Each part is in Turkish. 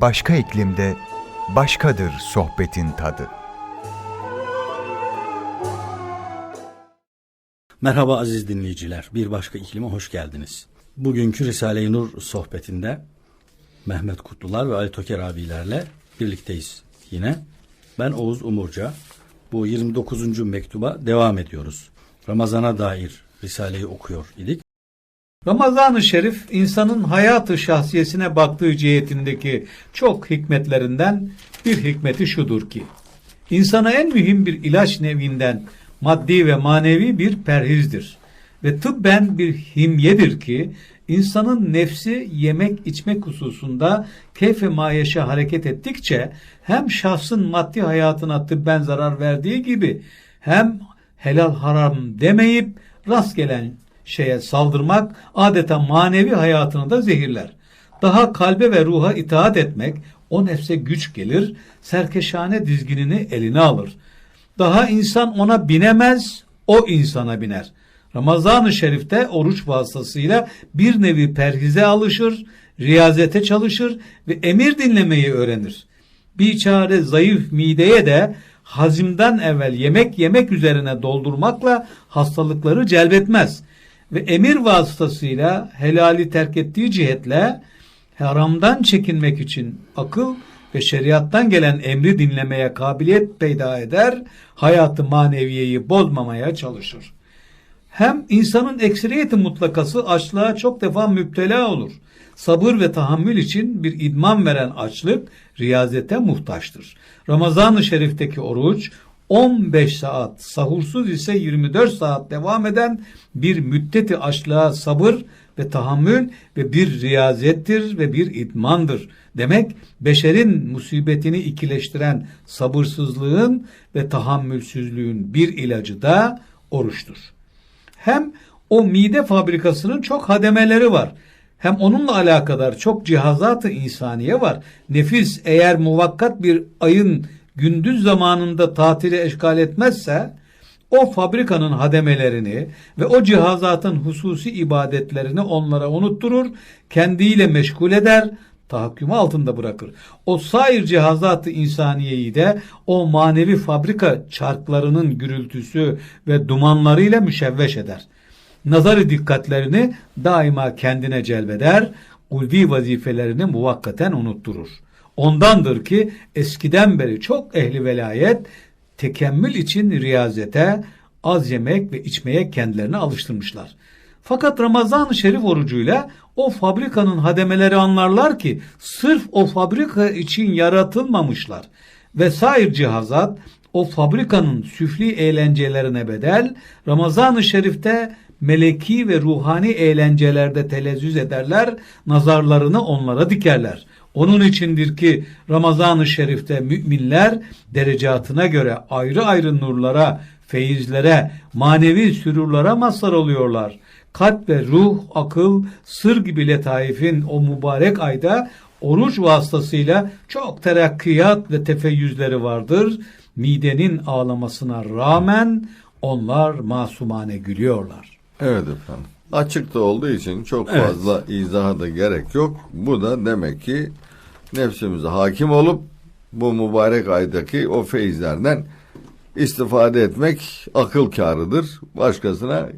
Başka iklimde başkadır sohbetin tadı. Merhaba aziz dinleyiciler. Bir başka iklime hoş geldiniz. Bugünkü Risale-i Nur sohbetinde Mehmet Kutlular ve Ali Toker abilerle birlikteyiz yine. Ben Oğuz Umurca. Bu 29. mektuba devam ediyoruz. Ramazana dair Risale'yi okuyor idik. Ramazan-ı Şerif insanın hayatı şahsiyesine baktığı cihetindeki çok hikmetlerinden bir hikmeti şudur ki insana en mühim bir ilaç nevinden maddi ve manevi bir perhizdir ve tıbben bir himyedir ki insanın nefsi yemek içmek hususunda keyfe mayeşe hareket ettikçe hem şahsın maddi hayatına tıbben zarar verdiği gibi hem helal haram demeyip rast gelen şeye saldırmak adeta manevi hayatını da zehirler. Daha kalbe ve ruha itaat etmek o nefse güç gelir, serkeşane dizginini eline alır. Daha insan ona binemez, o insana biner. Ramazan-ı Şerif'te oruç vasıtasıyla bir nevi perhize alışır, riyazete çalışır ve emir dinlemeyi öğrenir. Bir çare zayıf mideye de hazimden evvel yemek yemek üzerine doldurmakla hastalıkları celbetmez ve emir vasıtasıyla helali terk ettiği cihetle haramdan çekinmek için akıl ve şeriattan gelen emri dinlemeye kabiliyet peyda eder, hayatı maneviyeyi bozmamaya çalışır. Hem insanın ekseriyeti mutlakası açlığa çok defa müptela olur. Sabır ve tahammül için bir idman veren açlık riyazete muhtaçtır. Ramazan-ı Şerif'teki oruç 15 saat, sahursuz ise 24 saat devam eden bir müddeti açlığa sabır ve tahammül ve bir riyazettir ve bir idmandır. Demek beşerin musibetini ikileştiren sabırsızlığın ve tahammülsüzlüğün bir ilacı da oruçtur. Hem o mide fabrikasının çok hademeleri var. Hem onunla alakadar çok cihazatı insaniye var. Nefis eğer muvakkat bir ayın gündüz zamanında tatili eşgal etmezse o fabrikanın hademelerini ve o cihazatın hususi ibadetlerini onlara unutturur, kendiyle meşgul eder, tahakkümü altında bırakır. O sair cihazatı insaniyeyi de o manevi fabrika çarklarının gürültüsü ve dumanlarıyla müşevveş eder. Nazarı dikkatlerini daima kendine celbeder, ulvi vazifelerini muvakkaten unutturur. Ondandır ki eskiden beri çok ehli velayet tekemmül için riyazete, az yemek ve içmeye kendilerini alıştırmışlar. Fakat Ramazan-ı Şerif orucuyla o fabrikanın hademeleri anlarlar ki sırf o fabrika için yaratılmamışlar. Vesair cihazat o fabrikanın süfli eğlencelerine bedel Ramazan-ı Şerif'te meleki ve ruhani eğlencelerde telezzüz ederler, nazarlarını onlara dikerler. Onun içindir ki Ramazan-ı Şerif'te müminler derecatına göre ayrı ayrı nurlara, feyizlere, manevi sürurlara mazhar oluyorlar. Kalp ve ruh, akıl, sır gibi letaifin o mübarek ayda oruç vasıtasıyla çok terakkiyat ve tefeyyüzleri vardır. Midenin ağlamasına rağmen onlar masumane gülüyorlar. Evet efendim. Açıkta olduğu için çok Evet. fazla izaha da gerek yok. Bu da demek ki nefsimize hakim olup bu mübarek aydaki o feyizlerden istifade etmek akıl kârıdır. Başkasına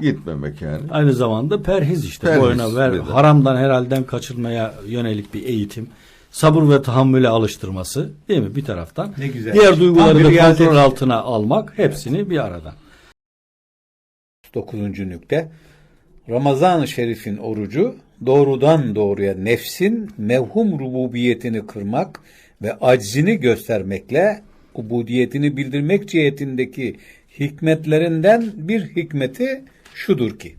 gitmemek yani. Aynı zamanda perhiz işte. Perhiz Boyuna ver, haramdan helalden kaçırmaya yönelik bir eğitim. Sabır ve tahammüle alıştırması değil mi bir taraftan? Ne güzel. Diğer duyguları da kontrol işte. altına almak hepsini bir arada. 9. nükte Ramazan-ı Şerif'in orucu doğrudan doğruya nefsin mevhum rububiyetini kırmak ve aczini göstermekle ubudiyetini bildirmek cihetindeki hikmetlerinden bir hikmeti şudur ki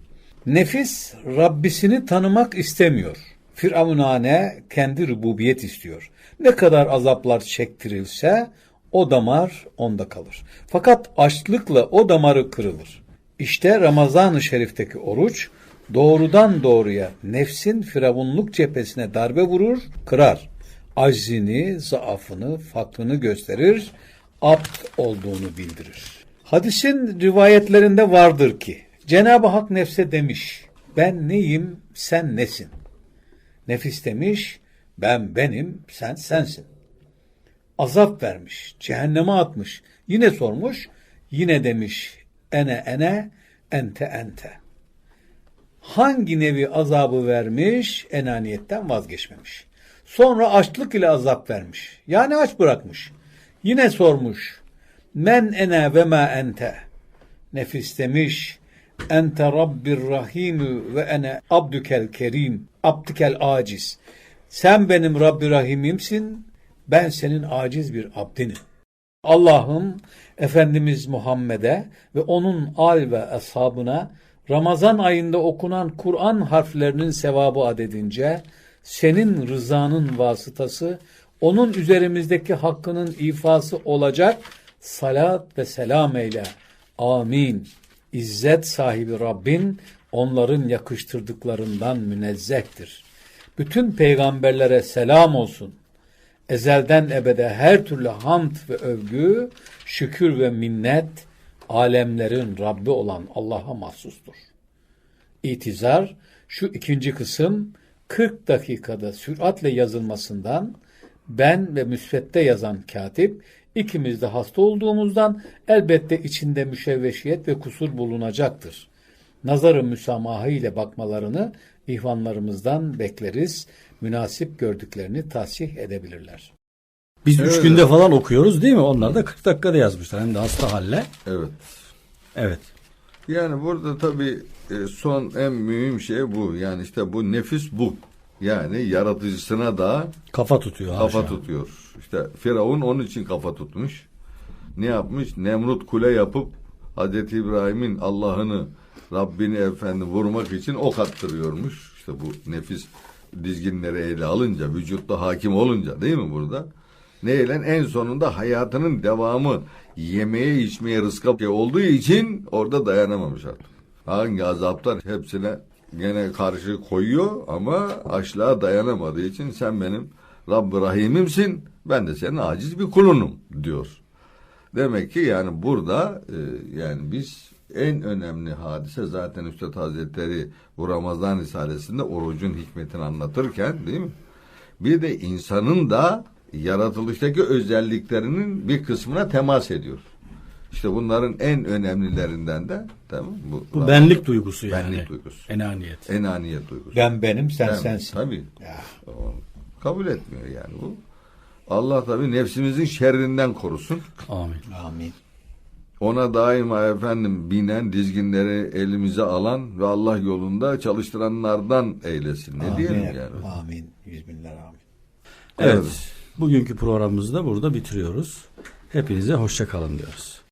nefis Rabbisini tanımak istemiyor. Firavunane kendi rububiyet istiyor. Ne kadar azaplar çektirilse o damar onda kalır. Fakat açlıkla o damarı kırılır. İşte Ramazan-ı Şerif'teki oruç doğrudan doğruya nefsin firavunluk cephesine darbe vurur, kırar. Aczini, zaafını, fakrını gösterir, apt olduğunu bildirir. Hadisin rivayetlerinde vardır ki Cenab-ı Hak nefse demiş ben neyim sen nesin? Nefis demiş Ben benim, sen sensin. Azap vermiş, cehenneme atmış. Yine sormuş, yine demiş ene ene, ente ente. Hangi nevi azabı vermiş, enaniyetten vazgeçmemiş. Sonra açlık ile azap vermiş. Yani aç bırakmış. Yine sormuş. Men ene ve ma ente. Nefis demiş. Ente Rabbir Rahimü ve ene abdükel kerim. Abdükel aciz. Sen benim Rabbi Rahimimsin. Ben senin aciz bir abdinim. Allah'ım Efendimiz Muhammed'e ve onun al ve ashabına Ramazan ayında okunan Kur'an harflerinin sevabı adedince senin rızanın vasıtası onun üzerimizdeki hakkının ifası olacak salat ve selam eyle. Amin. İzzet sahibi Rabbin onların yakıştırdıklarından münezzehtir. Bütün peygamberlere selam olsun. Ezelden ebede her türlü hamd ve övgü, şükür ve minnet alemlerin Rabbi olan Allah'a mahsustur. İtizar şu ikinci kısım 40 dakikada süratle yazılmasından ben ve müsvedde yazan katip ikimiz de hasta olduğumuzdan elbette içinde müşevveşiyet ve kusur bulunacaktır. Nazarı müsamahı ile bakmalarını ihvanlarımızdan bekleriz. Münasip gördüklerini tahsih edebilirler. Biz üç Evet. günde falan okuyoruz değil mi? Onlar da 40 dakikada yazmışlar. Hem de hasta halle. Evet. Evet. Yani burada tabii e, son en mühim şey bu. Yani işte bu nefis bu. Yani yaratıcısına da Kafa tutuyor. kafa haşa. tutuyor. İşte Firavun onun için kafa tutmuş. Ne yapmış? Nemrut kule yapıp Hazreti İbrahim'in Allah'ını Rabbini efendim vurmak için ok attırıyormuş. İşte bu nefis dizginleri ele alınca, vücutta hakim olunca değil mi burada? Neyle? En sonunda hayatının devamı yemeye içmeye rızka olduğu için orada dayanamamış artık. Hangi azaplar hepsine gene karşı koyuyor ama açlığa dayanamadığı için sen benim Rabb-ı Rahim'imsin ben de senin aciz bir kulunum diyor. Demek ki yani burada e, yani biz en önemli hadise zaten Üstad Hazretleri bu Ramazan Risalesi'nde orucun hikmetini anlatırken değil mi? Bir de insanın da yaratılıştaki özelliklerinin bir kısmına temas ediyor. İşte bunların en önemlilerinden de tamam bu, Bu benlik duygusu yani. Benlik duygusu. Enaniyet. enaniyet duygusu. Ben benim, sen Ben- sensin. Tabii. Ya. Kabul etmiyor yani bu. Allah tabii nefsimizin şerrinden korusun. Amin. Amin. Ona daima efendim binen, dizginleri elimize alan ve Allah yolunda çalıştıranlardan eylesin. Ne diyelim Amin. yani? Amin. Yüz binler amin. Evet. Evet. Bugünkü programımızı da burada bitiriyoruz. Hepinize hoşça kalın diyoruz.